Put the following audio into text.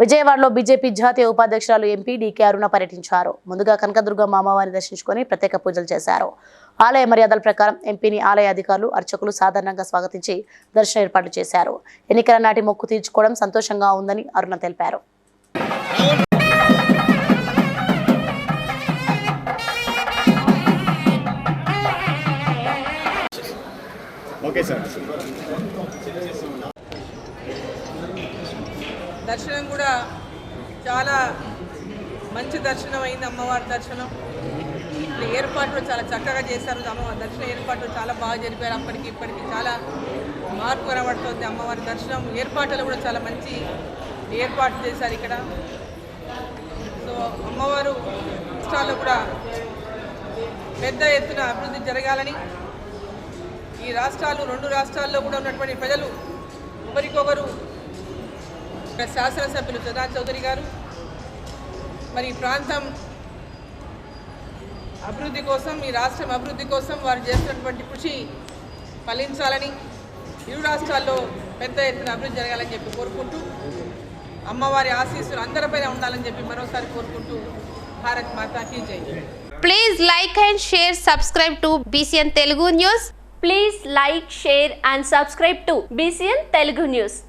విజయవాడలో బీజేపీ జాతీయ ఉపాధ్యక్షురాలు MP DK అరుణ పర్యటించారు. ముందుగా కనకదుర్గమ్మ అమ్మవారిని దర్శించుకొని ప్రత్యేక పూజలు చేశారు. ఆలయ మర్యాదల ప్రకారం ఎంపీని ఆలయ అధికారులు అర్చకులు సాధారణంగా స్వాగతించి దర్శన ఏర్పాట్లు చేశారు. ఎన్నికల నాటి మొక్కు తీర్చుకోవడం సంతోషంగా ఉందని అరుణ తెలిపారు. Okay sir. దర్శనం కూడా చాలా మంచి దర్శనం అయింది అమ్మవారి దర్శనం. ఏర్పాట్లు చాలా చక్కగా చేశారు. అమ్మవారి దర్శనం ఏర్పాట్లు చాలా బాగా జరిపారు. అప్పటికి ఇప్పటికి చాలా మార్పు కనబడుతుంది అమ్మవారి దర్శనం. ఏర్పాట్లు కూడా చాలా మంచి ఏర్పాట్లు చేశారు ఇక్కడ. సో అమ్మవారు రాష్ట్రాల్లో కూడా పెద్ద ఎత్తున అభివృద్ధి జరగాలని ఈ రాష్ట్రాలు రెండు రాష్ట్రాల్లో కూడా ఉన్నటువంటి ప్రజలు ఒకరికొకరు శాసనసభ్యులు సుధా చౌదరి గారు. మరి ఈ ప్రాంతం అభివృద్ధి కోసం ఈ రాష్ట్రం అభివృద్ధి కోసం వారు చేస్తున్నటువంటి కృషి ఫలించాలని ఇరు రాష్ట్రాల్లో పెద్ద ఎత్తున అభివృద్ధి జరగాలని చెప్పి కోరుకుంటూ అమ్మవారి ఆశీస్సులు అందరిపైన ఉండాలని చెప్పి మరోసారి కోరుకుంటూ భారత్ మాతాకి జై. Please like and share subscribe to BCN Telugu news please like share and subscribe to BCN Telugu news